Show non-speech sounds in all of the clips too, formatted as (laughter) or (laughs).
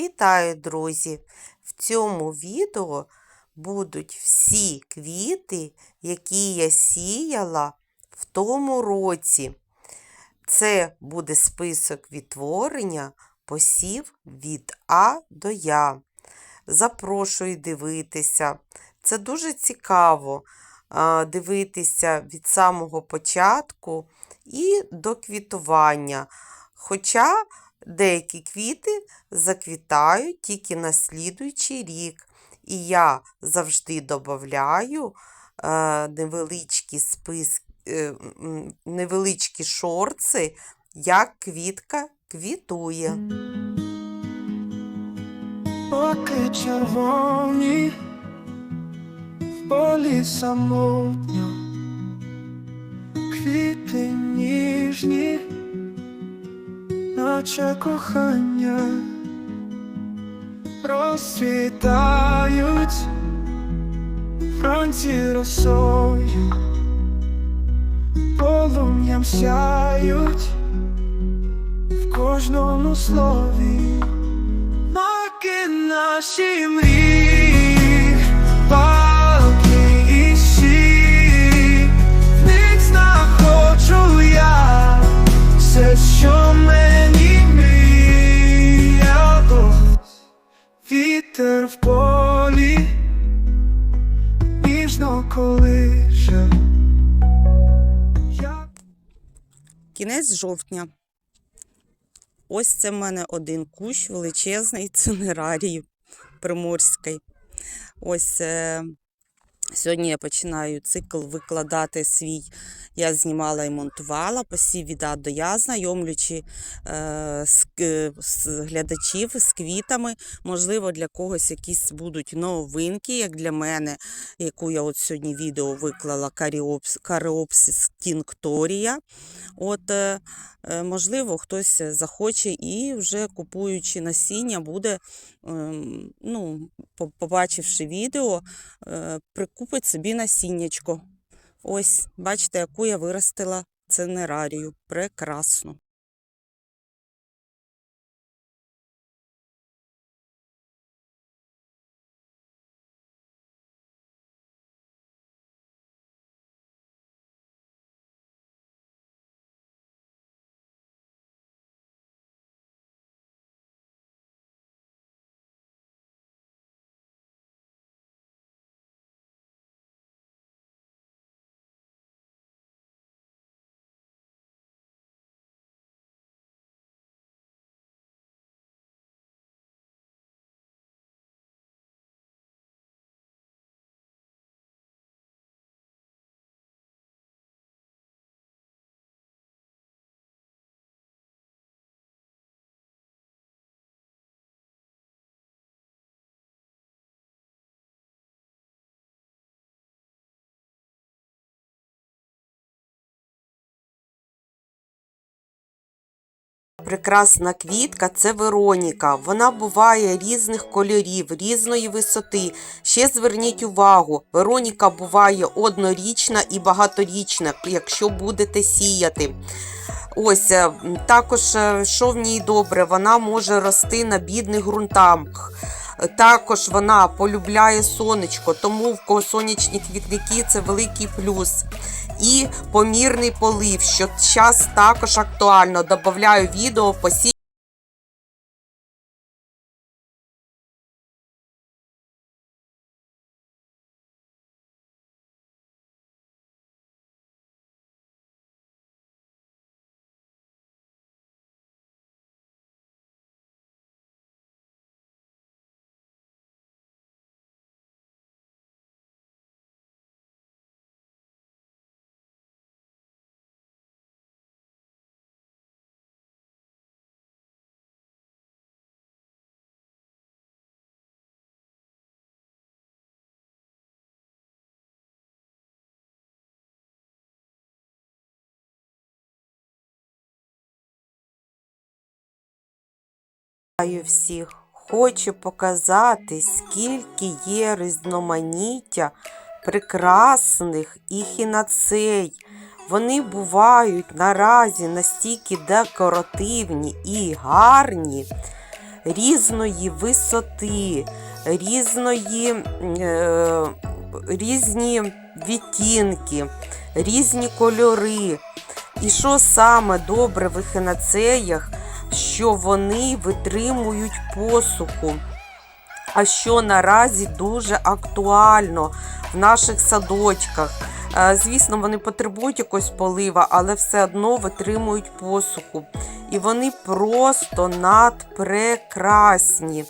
Вітаю, друзі! В цьому відео будуть всі квіти, які я сіяла в тому році. Це буде список відтворення посів від А до Я. Запрошую дивитися. Це дуже цікаво дивитися від самого початку і до квітування. Хоча деякі квіти заквітають тільки на слідуючий рік. І я завжди додаю е, невеличкі списки, е, невеличкі шорти, як квітка квітує. Оки червоні, в полі самотньо, наче кохання, розцвітають вранці росою, полум'ям сяють в кожному слові. Маки наші мрії, полі, ніжно колише. Я Кінець жовтня. Ось це в мене один кущ величезний (laughs) цинерарії приморський. Ось е, сьогодні я починаю цикл викладати свій. Я знімала і монтувала посів від А до Я, знайомлючи е, з, к- з глядачів з квітами. Можливо, для когось якісь будуть новинки, як для мене, яку я от сьогодні відео виклала Каріопс, Каріопсис Тінкторія. От, е, е, можливо, хтось захоче і вже купуючи насіння, буде, ем, ну, побачивши відео, е, прикупить собі насіннячко. Ось, бачите, яку я виростила цинерарію. Прекрасно. Прекрасна квітка це Вероніка. Вона буває різних кольорів, різної висоти. Ще зверніть увагу, Вероніка буває однорічна і багаторічна, якщо будете сіяти. Ось е, також, е, що в ній добре, вона може рости на бідних ґрунтах. Також вона полюбляє сонечко, тому в кого сонячні квітники це великий плюс. І помірний полив, що зараз також актуально. Добавляю відео посі. Вітаю всіх! Хочу показати, скільки є різноманіття прекрасних іхінацей. Вони бувають наразі настільки декоративні і гарні. різної висоти, різної, е, різні відтінки, різні кольори. І що саме добре в ехінацеях, що вони витримують посуху. А що наразі дуже актуально в наших садочках. Е, Звісно, вони потребують якогось полива, але все одно витримують посуху. І вони просто надпрекрасні.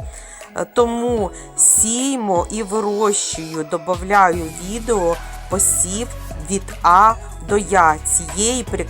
Е, Тому сіймо і вирощую, додаю відео посів від А до Я цієї прекрасної